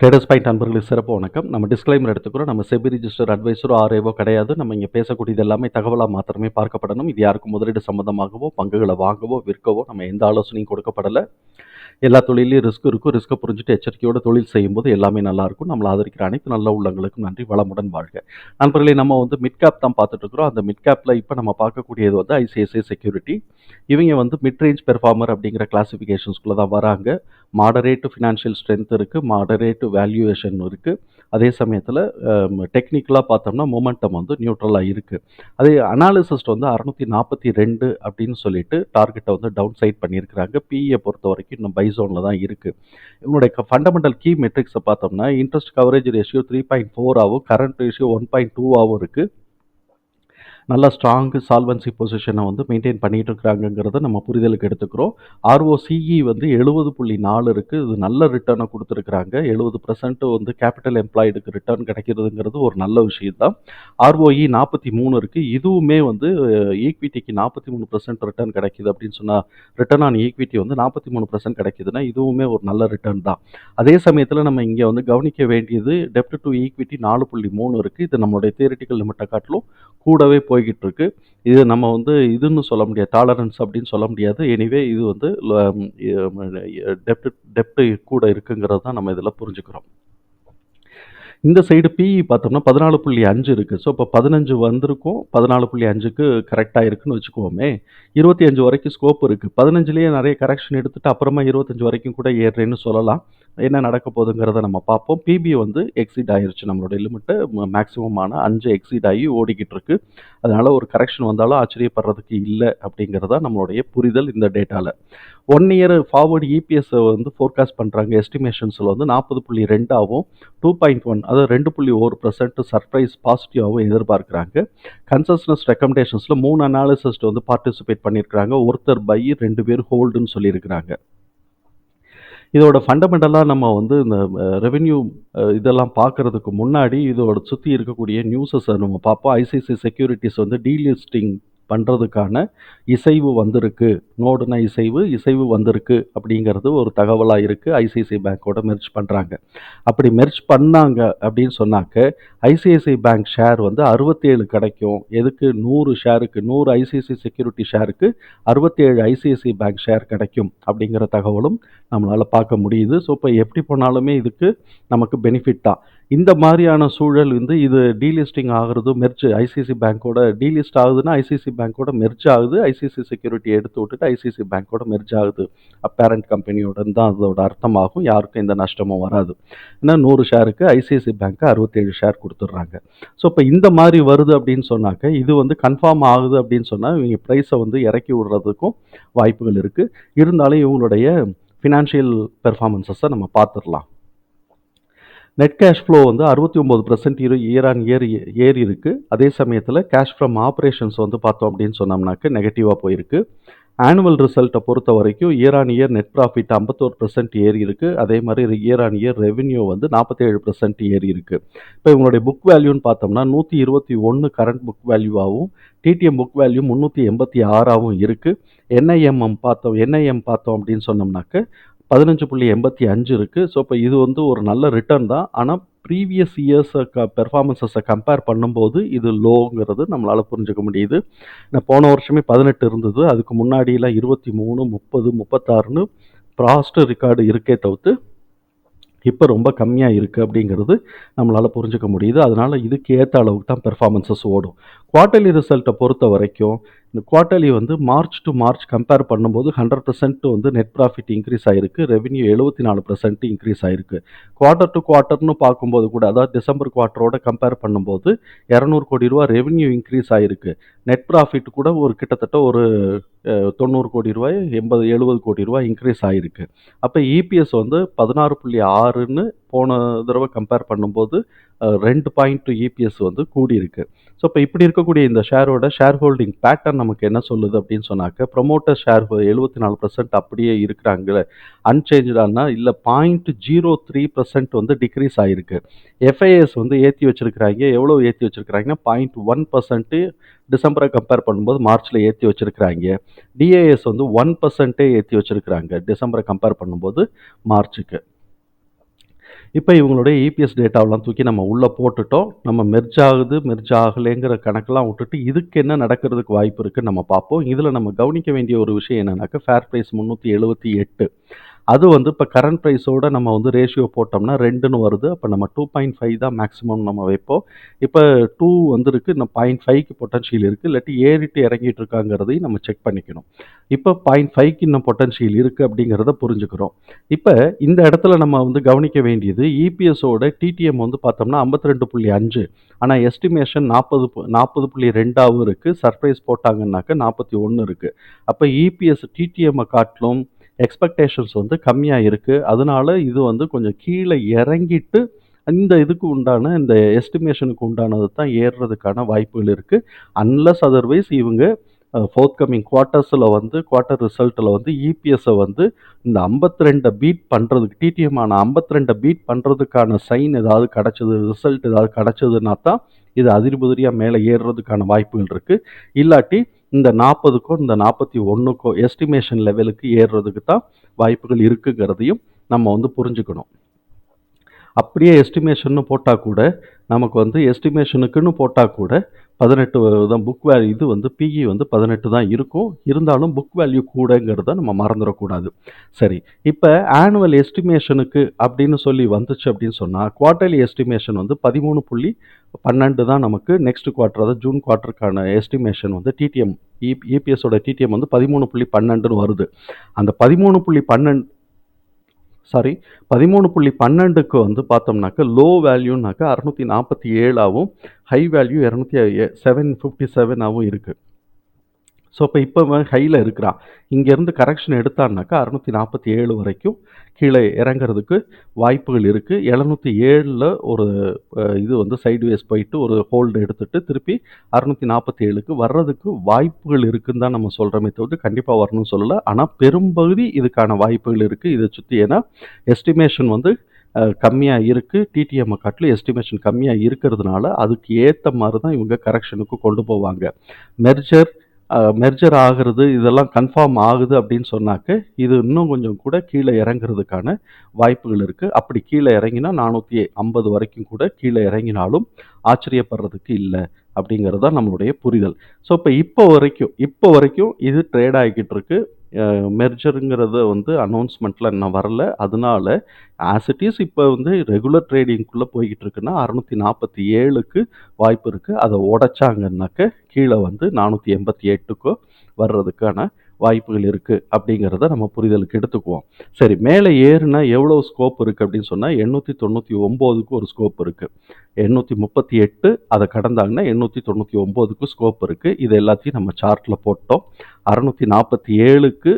Traders point நண்பர்களுக்கு சிறப்பு வணக்கம். நம்ம டிஸ்க்ளைமர் எடுத்துக்கிறோம். நம்ம செபி ரிஜிஸ்டர் அட்வைஸரோ ஆர்ஏவோ கிடையாது. நம்ம இங்கே பேசக்கூடியது எல்லாமே தகவலாக மாத்திரமே பார்க்கப்படணும். இது யாருக்கும் முதலீடு சம்பந்தமாகவோ பங்குகளை வாங்கவோ விற்கவோ நம்ம எந்த ஆலோசனையும் கொடுக்கப்படலை. எல்லா தொழிலையும் ரிஸ்க் இருக்கும் ரிஸ்க்கை புரிஞ்சுட்டு எச்சரிக்கையோட தொழில் செய்யும்போது எல்லாமே நல்லா இருக்கும். நம்மளை ஆதரிக்கிற அனைத்து நல்ல உள்ளங்களுக்கும் நன்றி வளமுடன் வாழ்க. நண்பர்களே நம்ம வந்து மிட்கேப் தான் பார்த்துட்டு இருக்கிறோம். அந்த மிட்கேப்பில் இப்போ நம்ம பார்க்கக்கூடியது வந்து ஐசிஐசிஐ செக்யூரிட்டி இவங்க வந்து மிட்ரேஞ்ச் பெர்ஃபார்மர் அப்படிங்கிற கிளாசிஃபிகேஷன்ஸ்குள்ளே தான் வராங்க. மாடரேட்டு ஃபினான்ஷியல் ஸ்ட்ரென்த் இருக்குது மாடரேட்டு வேல்யூவேஷன் இருக்குது அதே சமயத்தில் டெக்னிக்கலாக பார்த்தோம்னா மொமெண்டம் வந்து நியூட்ரலாக இருக்குது அதே அனாலிசிஸ்ட் வந்து அறநூற்றி நாற்பத்தி ரெண்டு அப்படின்னு சொல்லிட்டு டார்கெட்டை வந்து டவுன் சைட் பண்ணியிருக்கிறாங்க பிஇயை பொறுத்த வரைக்கும் இன்னும் பை ஜோனில் தான் இருக்குது இவனுடைய ஃபண்டமெண்டல் கீ மெட்ரிக்ஸை பார்த்தோம்னா interest coverage ratio three point four ஆகும் current ratio one point two ஆகும் இருக்குது நல்ல ஸ்ட்ராங் சால்வன்சி பொசிஷனை வந்து மெயின்டைன் பண்ணிகிட்டு இருக்கிறாங்கங்கிறத நம்ம புரிதலுக்கு எடுத்துக்கிறோம். ஆர்ஓசிஇ வந்து எழுபது புள்ளி நாலு இருக்குது இது நல்ல ரிட்டர்னை கொடுத்துருக்குறாங்க. எழுபது பர்சன்ட் வந்து கேபிட்டல் எம்ப்ளாய்டுக்கு ரிட்டர்ன் கிடைக்கிறதுங்கிறது ஒரு நல்ல விஷயம் தான் ஆர்ஓஇ நாற்பத்தி மூணு இருக்குது இதுவுமே வந்து ஈக்விட்டிக்கு நாற்பத்தி மூணு பர்சன்ட் ரிட்டர்ன் கிடைக்குது அப்படின்னு சொன்னால் ரிட்டர்ன் ஆன் ஈக்விட்டி வந்து நாற்பத்தி மூணு பர்சன்ட் கிடைக்குதுன்னா இதுவுமே ஒரு நல்ல ரிட்டர்ன் தான். அதே சமயத்தில் நம்ம இங்கே வந்து கவனிக்க வேண்டியது டெப்ட் டு ஈக்விட்டி நாலு புள்ளி மூணு இருக்குது இது நம்மளுடைய தியரிட்டிக்கல் லிமிட்டை காட்டிலும் கூடவே போய் போய்கிட்டு இருக்கு இது நம்ம வந்து இதுன்னு சொல்ல முடியாது டாலரன்ஸ் அப்படின்னு சொல்ல முடியாது. எனிவே இது வந்து டெப்ட் டெப்ட் கூட இருக்குங்கிறது தான் நம்ம இதில் புரிஞ்சுக்கிறோம். இந்த சைடு பிஇ பார்த்தோம்னா பதினாலு புள்ளி அஞ்சு இருக்குது ஸோ இப்போ பதினஞ்சு வந்திருக்கும். பதினாலு புள்ளி அஞ்சுக்கு கரெக்டாக இருக்குன்னு வச்சுக்கோமே இருபத்தி அஞ்சு வரைக்கும் ஸ்கோப் இருக்குது பதினஞ்சுலேயே நிறைய கரெக்ஷன் எடுத்துகிட்டு அப்புறமா இருபத்தஞ்சு வரைக்கும் கூட ஏறுறேன்னு சொல்லலாம். என்ன நடக்க போகுதுங்கிறத நம்ம பார்ப்போம். பிபி வந்து எக்ஸிட் ஆயிருச்சு. நம்மளுடைய லிமிட்டு மேக்ஸிமமான அஞ்சு எக்ஸிட் ஆகி ஓடிக்கிட்டு இருக்கு. அதனால் ஒரு கரெக்ஷன் வந்தாலும் ஆச்சரியப்படுறதுக்கு இல்லை அப்படிங்கிறதா நம்மளுடைய புரிதல் இந்த டேட்டாவில் ஒன் இயர் ஃபார்வர்டு இபிஎஸ்ஸை வந்து ஃபோர்காஸ்ட் பண்ணுறாங்க எஸ்டிமேஷன்ஸில் வந்து நாற்பது புள்ளி ரெண்டாகவும் டூ பாயிண்ட் ஒன் அதாவது ரெண்டு புள்ளி ஒரு பர்சன்ட் சர்ப்ரைஸ் பாசிட்டிவாகவும் எதிர்பார்க்குறாங்க. கன்சஸ்னஸ் ரெக்கமெண்டேஷன்ஸில் மூணு அனாலிசிஸ்ட் வந்து பார்ட்டிசிபேட் பண்ணியிருக்கிறாங்க. ஒருத்தர் பை ரெண்டு பேர் ஹோல்டுன்னு சொல்லியிருக்கிறாங்க. இதோட ஃபண்டமெண்டலாக நம்ம வந்து இந்த ரெவென்யூ இதெல்லாம் பார்க்குறதுக்கு முன்னாடி இதோட சுற்றி இருக்கக்கூடிய நியூஸஸை நம்ம பார்ப்போம் ஐசிசி செக்யூரிட்டிஸ் வந்து டீலிஸ்டிங் பண்ணுறதுக்கான இசைவு வந்திருக்கு. நோடுன இசைவு இசைவு வந்திருக்கு அப்படிங்கிறது ஒரு தகவலாக இருக்குது ஐசிஐசிஐ பேங்க்கோட மெர்ச் பண்ணுறாங்க அப்படி மெர்ச் பண்ணாங்க அப்படின்னு சொன்னாக்க ஐசிஐசிஐ பேங்க் ஷேர் வந்து அறுபத்தேழு கிடைக்கும். எதுக்கு? நூறு ஷேருக்கு நூறு ஐசிஐசிஐ செக்யூரிட்டி ஷேருக்கு அறுபத்தேழு ஐசிஐசி பேங்க் ஷேர் கிடைக்கும் அப்படிங்கிற தகவலும் நம்மளால் பார்க்க முடியுது. ஸோ இப்போ எப்படி போனாலுமே இதுக்கு நமக்கு பெனிஃபிட் தான். இந்த மாதிரியான சூழல் வந்து இது டீலிஸ்டிங் ஆகுறது மெர்ச் ஐசிசி பேங்க்கோட டீலிஸ்ட் ஆகுதுன்னா ஐசிசி பேங்க்கோட மெர்ச் ஆகுது. ஐசிசி செக்யூரிட்டி எடுத்து விட்டுட்டு ஐசிசி பேங்க்கோட மெர்ச் ஆகுது. அப்பேரண்ட் கம்பெனியோட தான் அதோட அர்த்தமாகும். யாருக்கும் எந்த நஷ்டமும் வராது. ஏன்னா நூறு ஷேருக்கு ஐசிஐசி பேங்க்கு அறுபத்தேழு ஷேர் கொடுத்துட்றாங்க. ஸோ இப்போ இந்த மாதிரி வருது அப்படின்னு சொன்னாக்க இது வந்து கன்ஃபார்ம் ஆகுது அப்படின்னு சொன்னால் இவங்க ப்ரைஸை வந்து இறக்கி விடுறதுக்கும் வாய்ப்புகள் இருக்குது இருந்தாலும் இவங்களுடைய ஃபினான்ஷியல் பெர்ஃபார்மன்ஸஸை நம்ம பார்த்துடலாம். நெட் கேஷ் ஃப்ளோ வந்து அறுபத்தி ஒம்பது பர்சன்ட் இரு இயர் ஆன் இயர் ஏறி இருக்குது அதே சமயத்தில் கேஷ் ஃப்ரம் ஆப்ரேஷன்ஸ் வந்து பார்த்தோம் அப்படின்னு சொன்னோம்னாக்க நெகட்டிவாக போயிருக்கு. ஆனுவல் ரிசல்ட்டை பொறுத்த வரைக்கும் year on year net profit ஐம்பத்தோரு பர்சன்ட் ஏறி இருக்குது அதே மாதிரி இயர் ஆன் இயர் ரெவென்யூ வந்து நாற்பத்தேழு பர்சன்ட் ஏறி இருக்குது இப்போ இவங்களுடைய புக் வேல்யூன்னு பார்த்தோம்னா நூற்றி இருபத்தி ஒன்று கரண்ட் புக் வேல்யூவாகவும் டிடிஎம் புக் வேல்யூ முந்நூற்றி எண்பத்தி ஆறாகவும் இருக்குது என்ஐஎம்எம் பார்த்தோம் என்ஐஎம் பார்த்தோம் அப்படின்னு சொன்னோம்னாக்க பதினஞ்சு புள்ளி எண்பத்தி அஞ்சு இருக்குது ஸோ இப்போ இது வந்து ஒரு நல்ல ரிட்டர்ன் தான். ஆனால் ப்ரீவியஸ் இயர்ஸை க பெர்ஃபார்மன்ஸஸை கம்பேர் பண்ணும்போது இது லோங்கிறது நம்மளால் புரிஞ்சுக்க முடியுது. நான் போன வருஷமே பதினெட்டு இருந்தது. அதுக்கு முன்னாடியெல்லாம் இருபத்தி மூணு முப்பது முப்பத்தாறுன்னு ப்ராஸ்ட் ரெக்கார்டு இருக்கே தவிர்த்து இப்போ ரொம்ப கம்மியாக இருக்குது அப்படிங்கிறது நம்மளால் புரிஞ்சுக்க முடியுது. அதனால் இதுக்கு ஏற்ற அளவுக்கு தான் பெர்ஃபார்மன்ஸஸ் ஓடும். குவார்ட்டர்லி ரிசல்ட்டை பொறுத்த வரைக்கும் இந்த குவார்ட்டர்லி வந்து மார்ச் டு மார்ச் கம்பேர் பண்ணும்போது ஹண்ட்ரட் பர்சன்ட் வந்து நெட் ப்ராஃபிட் இன்க்ரீஸ் ஆகிருக்கு ரெவன்யூ எழுபத்தி நாலு பர்சன்ட் இன்க்ரீஸ் ஆயிருக்கு. குவார்ட்டர் டு குவார்ட்டர்னு பார்க்கும்போது கூட அதாவது டிசம்பர் குவார்ட்டரோட கம்பேர் பண்ணும்போது இரநூறு கோடி ரூபா ரெவன்யூ இன்க்ரீஸ் ஆகிருக்கு நெட் ப்ராஃபிட் கூட ஒரு கிட்டத்தட்ட ஒரு தொண்ணூறு கோடி ரூபாய் எண்பது எழுபது கோடி ரூபாய் இன்க்ரீஸ் ஆகிருக்கு அப்போ இபிஎஸ் வந்து பதினாறு புள்ளி ஆறுன்னு போன தடவை கம்பேர் பண்ணும்போது ரெண்டு பாயிண்ட் இபிஎஸ் வந்து கூடியிருக்கு. ஸோ இப்போ இப்படி இருக்கக்கூடிய இந்த ஷேரோட ஷேர் ஹோல்டிங் பேட்டர்ன் நமக்கு என்ன சொல்லுது அப்படின்னு சொன்னாக்க ப்ரொமோட்டர் ஷேர் எழுபத்தி நாலு பர்சன்ட் அப்படியே இருக்கிறாங்களே அன்சேஞ்சானா இல்லை பாயிண்ட் ஜீரோ த்ரீ பர்சன்ட் வந்து டிக்ரீஸ் ஆகிருக்கு எஃப்ஐஎஸ் வந்து ஏற்றி வச்சுருக்கிறாங்க. எவ்வளோ ஏற்றி வச்சுருக்கிறாங்கன்னா பாயிண்ட் ஒன் பர்சன்ட்டு டிசம்பரை கம்பேர் பண்ணும்போது மார்ச்சில் ஏற்றி வச்சுருக்கிறாங்க. டிஏஎஸ் வந்து ஒன் பர்சன்ட்டே ஏற்றி வச்சுருக்கிறாங்க டிசம்பரை கம்பேர் பண்ணும்போது மார்ச்சுக்கு. இப்போ இவங்களுடைய இபிஎஸ் டேட்டாவெல்லாம் தூக்கி நம்ம உள்ளே போட்டுட்டோம். நம்ம மெர்ஜ் ஆகுது மெர்ஜ் ஆகலைங்கிற கணக்கெல்லாம் விட்டுட்டு இதுக்கு என்ன நடக்கிறதுக்கு வாய்ப்பு இருக்குன்னு நம்ம பார்ப்போம். இதில் நம்ம கவனிக்க வேண்டிய ஒரு விஷயம் என்னன்னாக்கா ஃபேர் ப்ரைஸ் முந்நூற்றி எழுபத்தி எட்டு. அது வந்து இப்போ கரண்ட் ப்ரைஸோட நம்ம வந்து ரேஷியோ போட்டோம்னா ரெண்டுன்னு வருது. அப்போ நம்ம டூ பாயிண்ட் ஃபைவ் தான் மேக்ஸிமம் நம்ம வைப்போம். இப்போ டூ வந்துருக்கு இன்னும் பாயிண்ட் ஃபைவ்க்கு பொட்டன்ஷியல் இருக்குது இல்லாட்டி ஏறிட்டு இறங்கிட்டு இருக்காங்கிறதையும் நம்ம செக் பண்ணிக்கணும். இப்போ பாயிண்ட் ஃபைவ்க்கு இன்னும் பொட்டன்ஷியல் இருக்குது அப்படிங்கிறத புரிஞ்சுக்கிறோம். இப்போ இந்த இடத்துல நம்ம வந்து கவனிக்க வேண்டியது இபிஎஸோட டிடிஎம் வந்து பார்த்தோம்னா ஐம்பத்தி ரெண்டு புள்ளி அஞ்சு. ஆனால் எஸ்டிமேஷன் நாற்பது நாற்பது புள்ளி ரெண்டாவும் இருக்குது சர்ப்ரைஸ் போட்டாங்கன்னாக்க நாற்பத்தி ஒன்று இருக்குது அப்போ இபிஎஸ் டிடிஎம்மை காட்டிலும் எக்ஸ்பெக்டேஷன்ஸ் வந்து கம்மியாக இருக்குது அதனால இது வந்து கொஞ்சம் கீழே இறங்கிட்டு இந்த இதுக்கு உண்டான இந்த எஸ்டிமேஷனுக்கு உண்டானது தான் ஏறுறதுக்கான வாய்ப்புகள் இருக்குது அன்லஸ் அதர்வைஸ் இவங்க ஃபோர்த் கம்மிங் குவார்ட்டர்ஸில் வந்து குவார்ட்டர் ரிசல்ட்டில் வந்து இபிஎஸ்ஸை வந்து இந்த ஐம்பத்தி ரெண்டை பீட் பண்ணுறதுக்கு டிடிஎம் ஐம்பத்தி ரெண்டை பீட் பண்ணுறதுக்கான சைன் ஏதாவது கிடச்சது ரிசல்ட் ஏதாவது கிடச்சதுன்னா தான் இது அதிர்புதிரியாக மேலே ஏறுறதுக்கான வாய்ப்புகள் இருக்குது இல்லாட்டி இந்த நாற்பதுக்கோ இந்த நாற்பத்தி ஒன்றுக்கோ எஸ்டிமேஷன் லெவலுக்கு ஏறுறதுக்கு தான் வாய்ப்புகள் இருக்குங்கிறதையும் நம்ம வந்து புரிஞ்சுக்கணும். அப்படியே எஸ்டிமேஷன்னு போட்டால் கூட நமக்கு வந்து எஸ்டிமேஷனுக்குன்னு போட்டால் கூட பதினெட்டு தான் புக் வேல்யூ இது வந்து பிஇ வந்து பதினெட்டு தான் இருக்கும். இருந்தாலும் புக் வேல்யூ கூடங்கிறத நம்ம மறந்துடக்கூடாது. சரி இப்போ ஆனுவல் எஸ்டிமேஷனுக்கு அப்படின்னு சொல்லி வந்துச்சு அப்படின்னு சொன்னால் குவார்டர்லி எஸ்டிமேஷன் வந்து பதிமூணு புள்ளி பன்னெண்டு தான் நமக்கு நெக்ஸ்ட் குவார்ட்டர் அதாவது ஜூன் குவார்ட்டருக்கான எஸ்டிமேஷன் வந்து டிடிஎம் இபிஎஸோட டிடிஎம் வந்து பதிமூணு புள்ளி பன்னெண்டுன்னு வருது. அந்த பதிமூணு புள்ளி பன்னெண்டு சாரி பதிமூணு புள்ளி பன்னெண்டுக்கு வந்து பார்த்தோம்னாக்க லோ வேல்யூனாக்கா அறநூற்றி நாற்பத்தி ஏழாவும் ஹை வேல்யூ இரநூத்தி செவன் ஃபிஃப்டி செவனாகவும் இருக்குது ஸோ இப்போ இப்போ ஹையில் இருக்கிறான். இங்கேருந்து கரெக்ஷன் எடுத்தான்னாக்கா அறநூற்றி நாற்பத்தி ஏழு வரைக்கும் கீழே இறங்குறதுக்கு வாய்ப்புகள் இருக்குது எழுநூற்றி ஏழில் ஒரு இது வந்து சைட்வேஸ் போயிட்டு ஒரு ஹோல்டு எடுத்துட்டு திருப்பி அறநூற்றி நாற்பத்தி ஏழுக்கு வர்றதுக்கு வாய்ப்புகள் இருக்குன்னு தான் நம்ம சொல்கிறோமே தவிர்த்து கண்டிப்பாக வரணும்னு சொல்லலை. ஆனால் பெரும்பகுதி இதுக்கான வாய்ப்புகள் இருக்குது இதை சுற்றி ஏன்னா எஸ்டிமேஷன் வந்து கம்மியாக இருக்குது டிடிஎம் காட்டிலும் எஸ்டிமேஷன் கம்மியாக இருக்கிறதுனால அதுக்கு ஏற்ற மாதிரி தான் இவங்க கரெக்ஷனுக்கு கொண்டு போவாங்க. மெர்ஜர் மெர்ஜர் ஆகிறது இதெல்லாம் கன்ஃபார்ம் ஆகுது அப்படின்னு சொன்னாக்க இது இன்னும் கொஞ்சம் கூட கீழே இறங்குறதுக்கான வாய்ப்புகள் இருக்குது அப்படி கீழே இறங்கினா நானூற்றி ஐம்பது வரைக்கும் கூட கீழே இறங்கினாலும் ஆச்சரியப்படுறதுக்கு இல்லை அப்படிங்கிறது தான் நம்மளுடைய புரிதல். ஸோ இப்போ இப்போ வரைக்கும் இப்போ வரைக்கும் இது ட்ரேட் ஆகிக்கிட்டு இருக்கு. மெர்ஜருங்கிறத வந்து அனௌன்ஸ்மெண்ட்டில் இன்னும் வரல. அதனால ஆஸ் இட் இஸ் இப்போ வந்து ரெகுலர் ட்ரேடிங்குள்ளே போய்கிட்டு இருக்குன்னா அறநூற்றி நாற்பத்தி ஏழுக்கு வாய்ப்பு இருக்குது அதை உடைச்சாங்கன்னாக்க கீழே வந்து நானூற்றி எண்பத்தி எட்டுக்கோ வர்றதுக்கான வாய்ப்புகள் இருக்குது அப்படிங்கிறத நம்ம புரிதலுக்கு எடுத்துக்குவோம். சரி மேலே ஏறுனா எவ்வளோ ஸ்கோப் இருக்குது அப்படின்னு சொன்னால் எண்ணூற்றி தொண்ணூற்றி ஒம்போதுக்கு ஒரு ஸ்கோப் இருக்குது எண்ணூற்றி முப்பத்தி எட்டு அதை கடந்தாங்கன்னா எண்ணூற்றி தொண்ணூற்றி ஒம்போதுக்கு ஸ்கோப் இருக்குது இது எல்லாத்தையும் நம்ம சார்ட்டில் போட்டோம். அறநூற்றி நாற்பத்தி ஏழுக்கு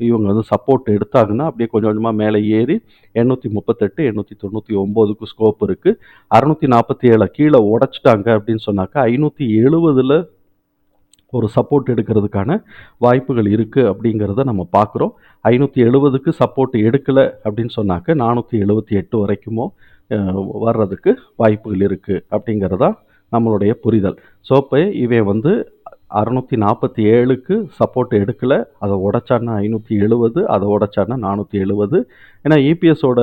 இவங்க வந்து சப்போர்ட் எடுத்தாங்கன்னா அப்படியே கொஞ்சம் கொஞ்சமாக மேலே ஏறி எண்ணூற்றி முப்பத்தெட்டு எண்ணூற்றி தொண்ணூற்றி ஒம்போதுக்கு ஸ்கோப் இருக்குது அறநூற்றி நாற்பத்தி ஏழை கீழே உடச்சிட்டாங்க அப்படின்னு சொன்னாக்கா ஐநூற்றி எழுபதில் ஒரு சப்போர்ட் எடுக்கிறதுக்கான வாய்ப்புகள் இருக்குது அப்படிங்கிறத நம்ம பார்க்குறோம். ஐநூற்றி எழுபதுக்கு சப்போர்ட் எடுக்கலை அப்படின்னு சொன்னாக்க நானூற்றி எழுபத்தி எட்டு வரைக்குமோ வர்றதுக்கு வாய்ப்புகள் இருக்குது அப்படிங்கிறதா நம்மளுடைய புரிதல். ஸோ இப்போ இவன் வந்து அறநூற்றி நாற்பத்தி ஏழுக்கு சப்போர்ட் எடுக்கலை. அதை உடைச்சான்னா ஐநூற்றி எழுபது அதை உடைச்சான்னா நானூற்றி எழுபது ஏன்னா இபிஎஸோட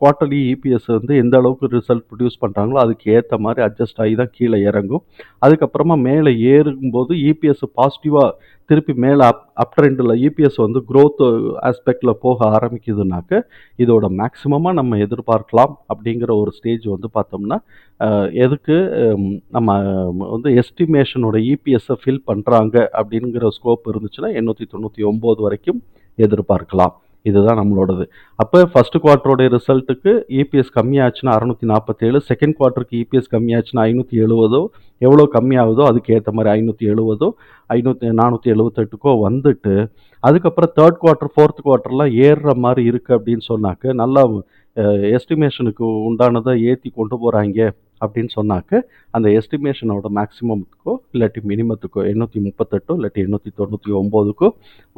குவார்ட்டர்லி இபிஎஸ் வந்து எந்த அளவுக்கு ரிசல்ட் ப்ரொடியூஸ் பண்ணுறாங்களோ அதுக்கு ஏற்ற மாதிரி அட்ஜஸ்ட் ஆகி தான் கீழே இறங்கும். அதுக்கப்புறமா மேலே ஏறும்போது இபிஎஸ் பாசிட்டிவாக திருப்பி மேலே அப் அப் ட்ரெண்டில் இபிஎஸ் வந்து க்ரோத் ஆஸ்பெக்டில் போக ஆரம்பிக்குதுனாக்க இதோட மேக்ஸிமமாக நம்ம எதிர்பார்க்கலாம் அப்படிங்கிற ஒரு ஸ்டேஜ் வந்து பார்த்தோம்னா எதுக்கு நம்ம வந்து எஸ்டிமேஷனோட இபிஎஸ்ஸை ஃபில் பண்ணுறாங்க அப்படிங்கிற ஸ்கோப் இருந்துச்சுன்னா எண்ணூற்றி தொண்ணூற்றி ஒம்பது வரைக்கும் எதிர்பார்க்கலாம். இதுதான் நம்மளோடது. அப்போ ஃபர்ஸ்ட் குவார்ட்டருடைய ரிசல்ட்டுக்கு இபிஎஸ் கம்மியாச்சுன்னா அறநூற்றி நாற்பத்தேழு செகண்ட் குவார்ட்டருக்கு இபிஎஸ் கம்மியாச்சுன்னா ஐநூற்றி எழுபதோ எவ்வளோ கம்மியாகுதோ அதுக்கு ஏற்ற மாதிரி ஐநூற்றி எழுபதோ ஐநூற்றி நானூற்றி எழுபத்தெட்டுக்கோ வந்துட்டு அதுக்கப்புறம் தேர்ட் குவார்ட்டர் ஃபோர்த் குவார்ட்டர்லாம் ஏறுற மாதிரி இருக்குது அப்படின்னு சொன்னாக்க நல்லா எஸ்டிமேஷனுக்கு உண்டானதை ஏற்றி கொண்டு போகிறாங்க அப்படின்னு சொன்னாக்க அந்த எஸ்டிமேஷனோட மேக்ஸிமத்துக்கோ இல்லாட்டி மினிமத்துக்கோ எண்ணூற்றி முப்பத்தெட்டோ இல்லாட்டி எண்ணூற்றி தொண்ணூற்றி ஒம்போதுக்கோ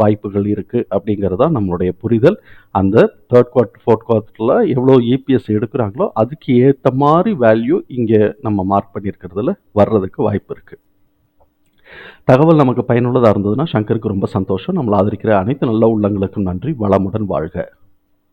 வாய்ப்புகள் இருக்குது அப்படிங்கிறது தான் நம்மளுடைய புரிதல். அந்த தேர்ட் குவார்ட்டர் ஃபோர்த் குவார்ட்டரில் எவ்வளோ இபிஎஸ் எடுக்கிறாங்களோ அதுக்கு ஏற்ற மாதிரி வேல்யூ இங்கே நம்ம மார்க் பண்ணியிருக்கிறதுல வர்றதுக்கு வாய்ப்பு இருக்குது தகவல் நமக்கு பயனுள்ளதாக இருந்ததுன்னா சங்கருக்கு ரொம்ப சந்தோஷம். நம்மளை ஆதரிக்கிற அனைத்து நல்ல உள்ளங்களுக்கும் நன்றி. வளமுடன் வாழ்க.